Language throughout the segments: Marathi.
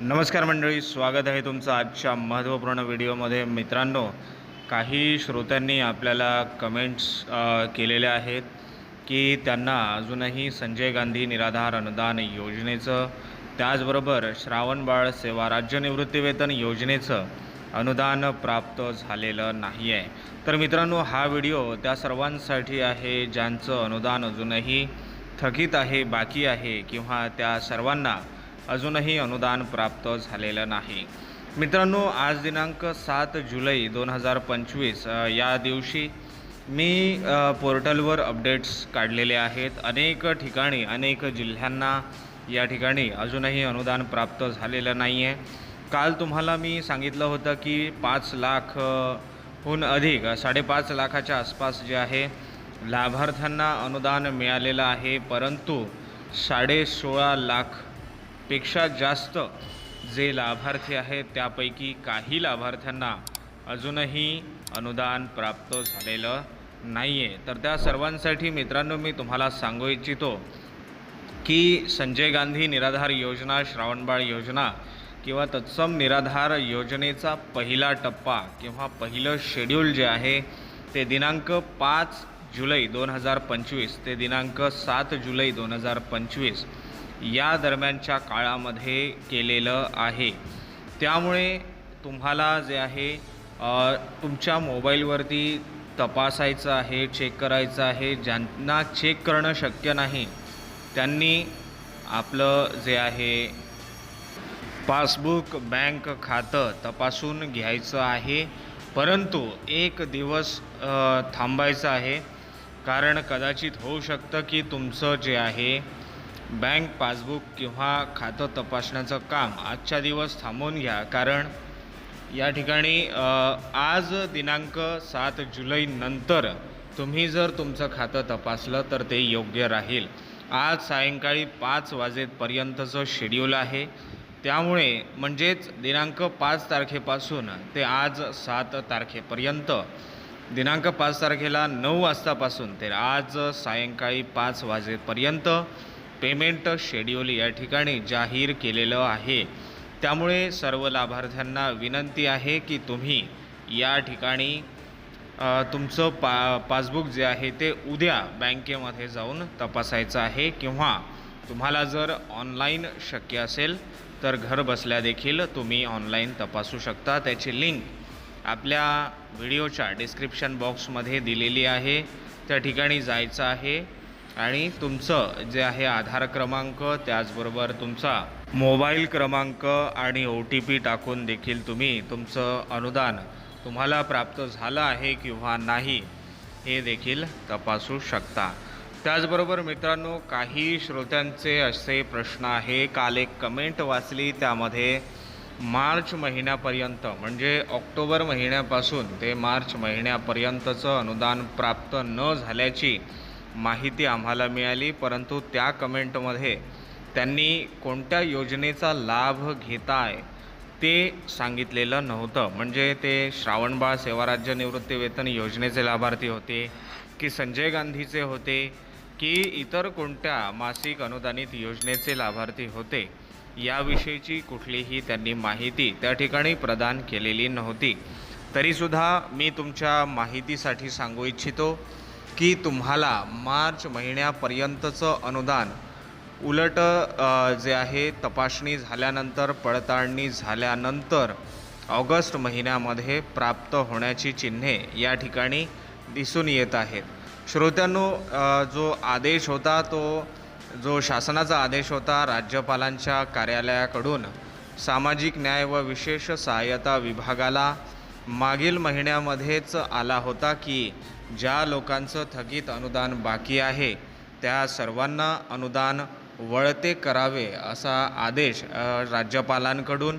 नमस्कार मंडळी स्वागत आहे तुमचं आजच्या महत्त्वपूर्ण व्हिडिओमध्ये. मित्रांनो काही श्रोत्यांनी आपल्याला कमेंट्स केलेल्या आहेत की त्यांना अजूनही संजय गांधी निराधार अनुदान योजनेचं त्याचबरोबर श्रावणबाळ सेवा राज्य निवृत्तीवेतन योजनेचं अनुदान प्राप्त झालेलं नाही आहे तर मित्रांनो हा व्हिडिओ त्या सर्वांसाठी आहे ज्यांचं अनुदान अजूनही थकीत आहे बाकी आहे किंवा त्या सर्वांना अजूनही अनुदान प्राप्त झालेलं नाही. मित्रांनो आज दिनांक सात जुलै दोन हजार पंचवीस या दिवशी मी पोर्टलवर अपडेट्स काढलेले आहेत. अनेक ठिकाणी अनेक जिल्ह्यांना या ठिकाणी अजूनही अनुदान प्राप्त झालेलं नाही आहे काल तुम्हाला मी सांगितलं होतं की पाच लाखहून अधिक साडेपाच लाखाच्या आसपास जे आहे लाभार्थ्यांना अनुदान मिळालेलं आहे. परंतु साडे सोळा पेक्षा जास्त जे लाभार्थी आहेत त्यापैकी काही लाभार्थ्यांना अजूनही अनुदान प्राप्त झालेलं नाही आहे तर त्या सर्वांसाठी मित्रांनो मी तुम्हाला सांगू इच्छितो की संजय गांधी निराधार योजना श्रावणबाळ योजना किंवा तत्सम निराधार योजनेचा पहिला टप्पा किंवा पहिलं शेड्यूल जे आहे ते दिनांक पाच जुलै दोन हजार पंचवीस ते दिनांक सात जुलै दोन हजार पंचवीस या दरम्यानच्या काळामध्ये केलेलं आहे. त्यामुळे तुम्हाला जे आहे तुमच्या मोबाईलवरती तपासायचं आहे चेक करायचं आहे. ज्यांना चेक करणं शक्य नाही त्यांनी आपलं जे आहे पासबुक बँक खातं तपासून घ्यायचं आहे. परंतु एक दिवस थांबायचं आहे. कारण कदाचित होऊ शकतं की तुमचं जे आहे बँक पासबुक किंवा खातं तपासण्याचं काम आजच्या दिवस थांबवून घ्या. कारण या ठिकाणी आज दिनांक सात जुलै नंतर तुम्ही जर तुमचं खातं तपासलं तर ते योग्य राहील. आज सायंकाळी पाच वाजेपर्यंतचं शेड्यूल आहे. त्यामुळे म्हणजेच दिनांक पाच तारखेपासून ते आज सात तारखेपर्यंत दिनांक पाच तारखेला नऊ वाजतापासून ते आज सायंकाळी पाच वाजेपर्यंत पेमेंट शेड्यूल या ठिकाणी जाहीर केलेलं आहे. त्यामुळे सर्व लाभार्थ्यांना विनंती आहे की तुम्ही या ठिकाणी तुमचं पा पासबुक जे आहे ते उद्या बँकेमध्ये जाऊन तपासायचं आहे किंवा तुम्हाला जर ऑनलाईन शक्य असेल तर घर बसल्या देखील तुम्ही ऑनलाईन तपासू शकता. त्याची लिंक आपल्या व्हिडिओच्या डिस्क्रिप्शन बॉक्समध्ये दिलेली आहे. त्या ठिकाणी जायचं आहे. आणि तुमचं जे आहे आधार क्रमांक त्याचबरोबर तुमचा मोबाईल क्रमांक आणि ओ टी पी टाकून देखील तुम्ही तुमचं अनुदान तुम्हाला प्राप्त झालं आहे किंवा नाही हे देखील तपासू शकता. त्याचबरोबर मित्रांनो काही श्रोत्यांचे असे प्रश्न आहे. काल एक कमेंट वाचली त्यामध्ये मार्च महिन्यापर्यंत म्हणजे ऑक्टोबर महिन्यापासून ते मार्च महिन्यापर्यंतचं अनुदान प्राप्त न झाल्याची माहिती आम्हाला मिळाली परंतु त्या कमेंटमध्ये त्यांनी कोणत्या योजनेचा लाभ घेताय ते सांगितलेलं नव्हतं. म्हणजे ते श्रावणबाळ सेवा राज्य निवृत्ती वेतन योजनेचे लाभार्थी होते की संजय गांधीचे होते की इतर कोणत्या मासिक अनुदानित योजनेचे लाभार्थी होते याविषयीची कुठलीही त्यांनी माहिती त्या ठिकाणी प्रदान केलेली नव्हती. तरीसुद्धा मी तुमच्या माहितीसाठी सांगू इच्छितो की तुम्हाला मार्च महिन्यापर्यंतचं अनुदान उलट जे आहे तपासणी झाल्यानंतर पडताळणी झाल्यानंतर ऑगस्ट महिन्यामध्ये प्राप्त होण्याची चिन्हे या ठिकाणी दिसून येत आहेत. श्रोत्यांनो जो आदेश होता तो जो शासनाचा आदेश होता राज्यपालांच्या कार्यालयाकडून सामाजिक न्याय व विशेष सहाय्यता विभागाला मागील महिन्यामध्येच आला होता की ज्या लोकांचं थकीत अनुदान बाकी आहे त्या सर्वांना अनुदान वळते करावे असा आदेश राज्यपालांकडून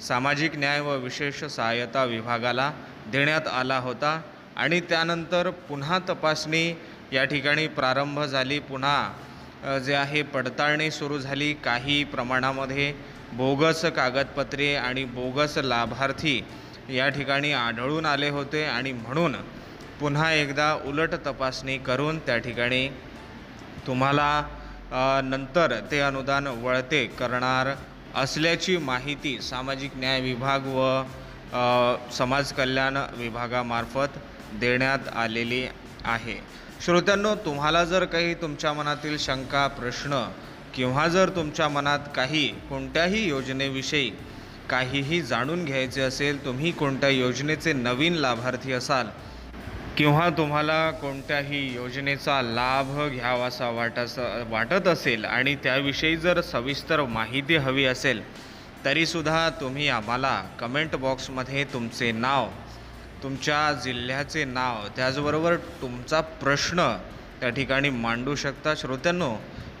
सामाजिक न्याय व विशेष सहाय्यता विभागाला देण्यात आला होता आणि त्यानंतर पुन्हा तपासणी या ठिकाणी प्रारंभ झाली. पुन्हा जे आहे पडताळणी सुरू झाली. काही प्रमाणामध्ये बोगस कागदपत्रे आणि बोगस लाभार्थी या ठिकाणी आढळून आले होते आणि म्हणून पुन्हा एकदा उलट तपासणी करून त्या ठिकाणी तुम्हाला नंतर ते अनुदान वळते करणार असल्याची माहिती सामाजिक न्याय विभाग व समाज कल्याण विभागामार्फत देण्यात आलेली आहे. श्रोत्यांनो तुम्हाला जर काही तुमच्या मनातील शंका प्रश्न किंवा जर तुमच्या मनात काही कोणत्याही योजनेविषयी काहीही जाणून घ्यायचे असेल तुम्ही कोणत्या योजनेचे नवीन लाभार्थी असाल? किंवा तुम्हाला कोणत्याही योजनेचा लाभ घ्यावासा वाटस वाटत असेल आणि त्याविषयी जर सविस्तर माहिती हवी असेल तरीसुद्धा तुम्ही आम्हाला कमेंट बॉक्समध्ये तुमचे नाव तुमच्या जिल्ह्याचे नाव त्याचबरोबर तुमचा प्रश्न त्या ठिकाणी मांडू शकता. श्रोत्यांनो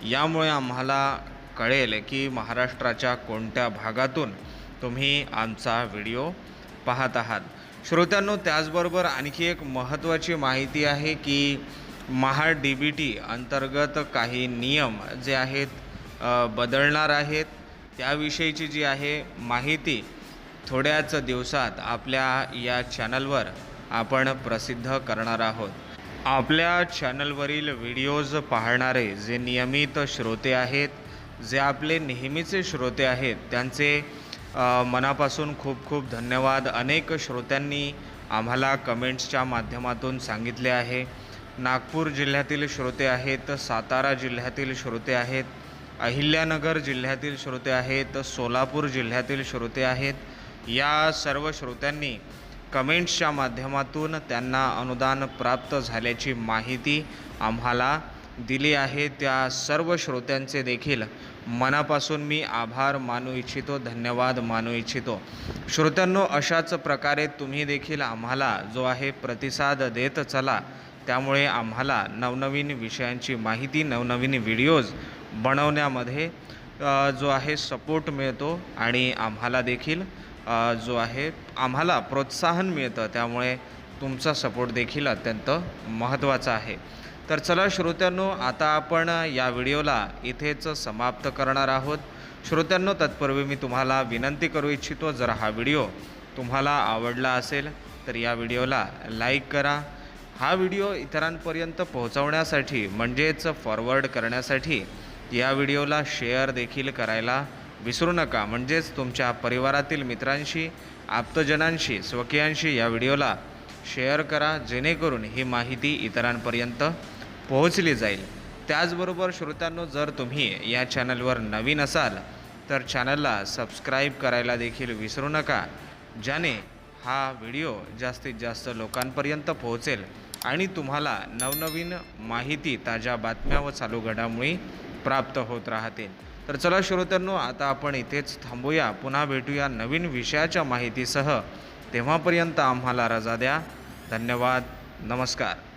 यामुळे आम्हाला कळेल की महाराष्ट्राच्या कोणत्या भागातून तुम्ही आमचा व्हिडिओ पाहत आहात. श्रोत्यांनो त्याचबरोबर आणखी एक महत्त्वाची माहिती आहे की महा डी बी टी अंतर्गत काही नियम जे आहेत बदलणार आहेत. त्याविषयीची जी आहे माहिती थोड्याच दिवसात आपल्या या चॅनलवर आपण प्रसिद्ध करणार आहोत. आपल्या चॅनलवरील व्हिडिओज पाहणारे जे नियमित श्रोते आहेत जे आपले नेहमीचे श्रोते आहेत त्यांचे मनापासून खूप खूप धन्यवाद. अनेक श्रोत्यांनी आम्हाला कमेंट्सच्या माध्यमातून सांगितले आहे. नागपूर जिल्ह्यातील श्रोते आहेत सातारा जिल्ह्यातील श्रोते आहेत अहिल्यानगर जिल्ह्यातील श्रोते आहेत सोलापूर जिल्ह्यातील श्रोते आहेत. या सर्व श्रोत्यांनी कमेंट्सच्या माध्यमातून त्यांना अनुदान प्राप्त झाल्याची माहिती आम्हाला दिली आहे त्या सर्व श्रोत्यांचे देखील मनापासून मी आभार मानू इच्छितो धन्यवाद मानू इच्छितो. श्रोत्यांनो अशाच प्रकारे तुम्ही देखील आम्हाला जो आहे प्रतिसाद देत चला. त्यामुळे आम्हाला नवनवीन विषयांची माहिती नवनवीन व्हिडिओज बनवण्यामध्ये जो आहे सपोर्ट मिळतो आणि आम्हाला देखील जो आहे आम्हाला प्रोत्साहन मिळतं. त्यामुळे तुमचा सपोर्ट देखील अत्यंत महत्त्वाचा आहे. तर चला श्रोत्यांनो आता आपण या व्हिडिओला इथेच समाप्त करणार आहोत. श्रोत्यांनो तत्पूर्वी मी तुम्हाला विनंती करू इच्छितो जर हा व्हिडिओ तुम्हाला आवडला असेल तर या व्हिडिओला लाईक करा. हा व्हिडिओ इतरांपर्यंत पोहोचवण्यासाठी म्हणजेच फॉरवर्ड करण्यासाठी या व्हिडिओला शेअर देखील करायला विसरू नका. म्हणजेच तुमच्या परिवारातील मित्रांशी आप्तजनांशी स्वकीयांशी या व्हिडिओला शेअर करा जेणेकरून ही माहिती इतरांपर्यंत पोहोचली जाईल. त्याचबरोबर श्रोत्यांनो जर तुम्ही या चॅनलवर नवीन असाल तर चॅनलला सबस्क्राईब करायला देखील विसरू नका ज्याने हा व्हिडिओ जास्तीत जास्त लोकांपर्यंत पोहोचेल आणि तुम्हाला नवनवीन माहिती ताज्या बातम्या व चालू घडामोडी प्राप्त होत राहतील. तर चला श्रोत्यांनो आता आपण इथेच थांबूया. पुन्हा भेटूया नवीन विषयाच्या माहितीसह. तेव्हापर्यंत आम्हाला रजा द्या. धन्यवाद. नमस्कार.